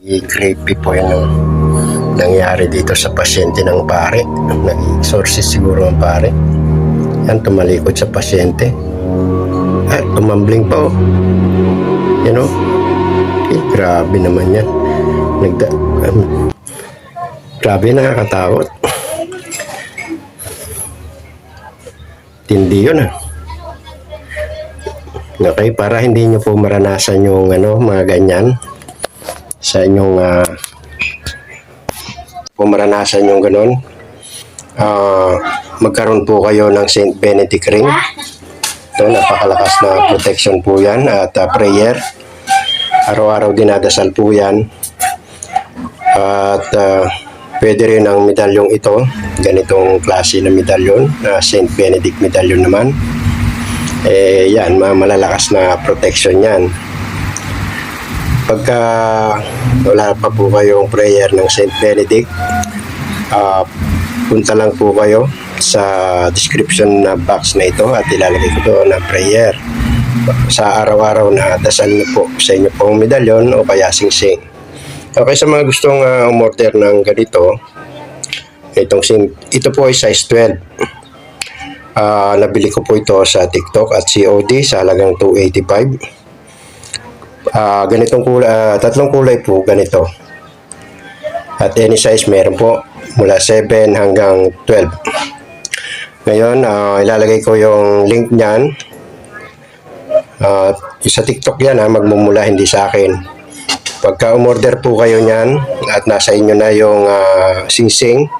Creepy po yun ang nangyari dito sa pasyente ng pare. Nag-exorcist siguro ang pare. Yan, tumalikod sa pasyente. Ay, tumambling pa oh. Yan oh. Eh, grabe naman yan. Nagda... um, grabe nakakatakot. Tindi yun ah. Okay, para hindi nyo po maranasan yung ano, mga ganyan sa inyong uh, maranasan yung ganun. ah magkaroon po kayo ng St. Benedict ring. Ito, napakalakas na protection po yan at ah, prayer. Araw-araw dinadasal po yan. At ah, pwede rin ang medalyong ito. Ganitong klase na medalyon. na St. Benedict medalyon naman eh yan, ma- malalakas na protection yan. Pagka wala pa po kayong prayer ng St. Benedict, ah, punta lang po kayo sa description na box na ito at ilalagay ko doon na prayer sa araw-araw na dasal na po sa inyo pong medalyon o kaya sing-sing. Okay, sa mga gustong uh, umorder ng ganito, itong sim, ito po ay size 12. Ah, nabili ko po ito sa TikTok at COD sa halagang 285. Ah, ganitong kulay, ah, tatlong kulay po ganito. At any size meron po mula 7 hanggang 12. Ngayon, ah, ilalagay ko yung link niyan. Ah, sa TikTok yan ha, magmumula hindi sa akin. Pagka umorder po kayo niyan at nasa inyo na yung ah, sing-sing,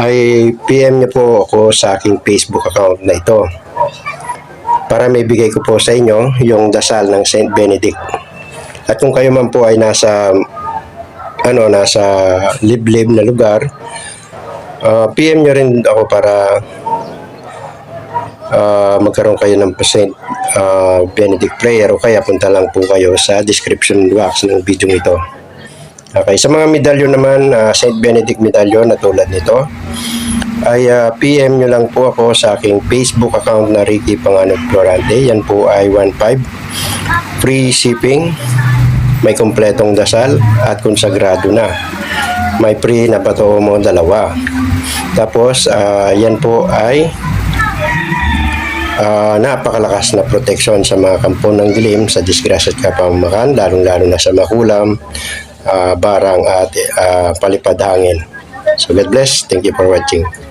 ay PM niyo po ako sa aking Facebook account na ito para may bigay ko po sa inyo yung dasal ng St. Benedict. At kung kayo man po ay nasa ano nasa liblib na lugar, ah, PM nyo rin ako para ah, magkaroon kayo ng St. ah, Benedict prayer o kaya punta lang po kayo sa description box ng video ito. Okay, sa mga medalyon naman, ah, St. Benedict medalyon na tulad nito, ay ah, PM nyo lang po ako sa aking Facebook account na Ricky Panganod Florante. Yan po ay 1.5. Free shipping, may kompletong dasal at konsagrado na. May free na pato mo dalawa. Tapos, ah, yan po ay ah, napakalakas na proteksyon sa mga kampo ng dilim sa disgrasya at kapamakan, lalong-lalo na sa makulam, ah, barang at ah, palipad hangin. So God bless. Thank you for watching.